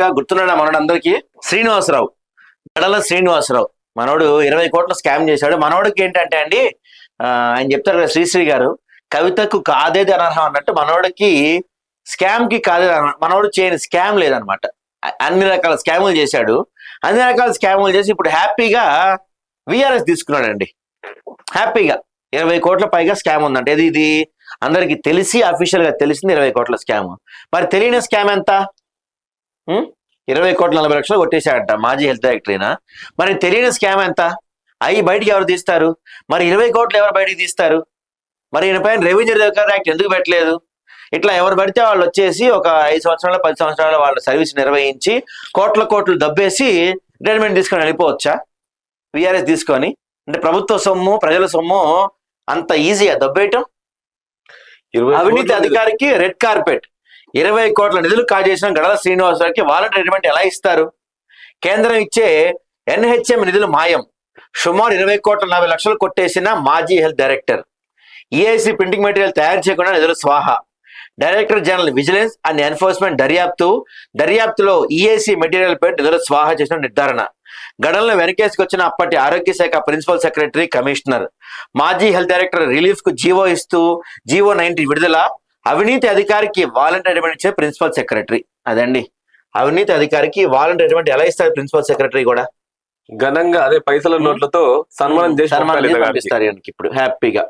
గా గుర్తున్నాడా మనోడు అందరికి? శ్రీనివాసరావు. గడల శ్రీనివాసరావు. మనోడు ఇరవై కోట్ల స్కామ్ చేశాడు. మనోడికి ఏంటంటే అండి ఆయన చెప్తారు కదా శ్రీశ్రీ గారు కవితకు కాదేది అనర్హం అన్నట్టు మనోడికి స్కామ్కి కాదేది అనర్హం మనోడు చేయని స్కామ్ లేదనమాట. అన్ని రకాల స్కాములు చేశాడు. అన్ని రకాల స్కాములు చేసి ఇప్పుడు హ్యాపీగా విఆర్ఎస్ తీసుకున్నాడండి. హ్యాపీగా ఇరవై కోట్ల పైగా స్కామ్ ఉందంట. ఇది ఇది? అందరికి తెలిసి అఫీషియల్గా తెలిసింది ఇరవై కోట్ల స్కామ్. మరి తెలియని స్కామ్ ఎంత? ఇరవై కోట్ల నలభై లక్షలు కొట్టేశాడట మాజీ హెల్త్ డైరెక్టరీనా? మరి తెలియని స్కామ్ ఎంత? అవి బయటికి ఎవరు తీస్తారు? మరి ఇరవై కోట్లు ఎవరు బయటికి తీస్తారు? మరి ఈయన పైన రెవెన్యూ రికవరీ యాక్ట్ ఎందుకు పెట్టలేదు? ఇట్లా ఎవరు పడితే వాళ్ళు వచ్చేసి ఒక ఐదు సంవత్సరాలు పది సంవత్సరాలు వాళ్ళ సర్వీస్ నిర్వహించి కోట్ల కోట్లు దబ్బేసి రిటైర్మెంట్ తీసుకొని వెళ్ళిపోవచ్చా? విఆర్ఎస్ తీసుకొని? అంటే ప్రభుత్వ సొమ్ము ప్రజల సొమ్ము అంత ఈజీగా దబ్బేయటం? అవినీతి అధికారికి రెడ్ కార్పెట్. ఇరవై కోట్ల నిధులు కాజేసిన గడల శ్రీనివాసరావుకి వాలంటీర్ రిటైర్మెంట్ ఎలా ఇస్తారు? కేంద్రం ఇచ్చే ఎన్హెచ్ఎం నిధులు మాయం. సుమారు ఇరవై కోట్ల నలభై లక్షలు కొట్టేసిన మాజీ health director. EIC printing material తయారు చేయకుండా నిధులు స్వాహ. Director general vigilance and enforcement దర్యాప్తు దర్యాప్తులో ఈఏసీ మెటీరియల్ పై నిధులు స్వాహ చేసిన నిర్ధారణ. గడలను వెనకేసుకొచ్చిన అప్పటి ఆరోగ్య శాఖ ప్రిన్సిపల్ సెక్రటరీ కమిషనర్. మాజీ హెల్త్ డైరెక్టర్ రిలీఫ్కు జీవో ఇస్తూ జీవో నైన్టీ విడుదల అవినీతి అధికారికి వాలంటీర్ రిటైర్మెంట్ ఇచ్చే ప్రిన్సిపల్ సెక్రటరీ. అదండి. అవినీతి అధికారికి వాలంటీర్ రిటైర్మెంట్ ఎలా ఇస్తారు ప్రిన్సిపల్ సెక్రటరీ కూడా? ఘనంగా అదే పైసల నోట్లతో సన్మానం చేసి సన్మానం. పంపిస్తారు ఇప్పుడు. హ్యాపీగా.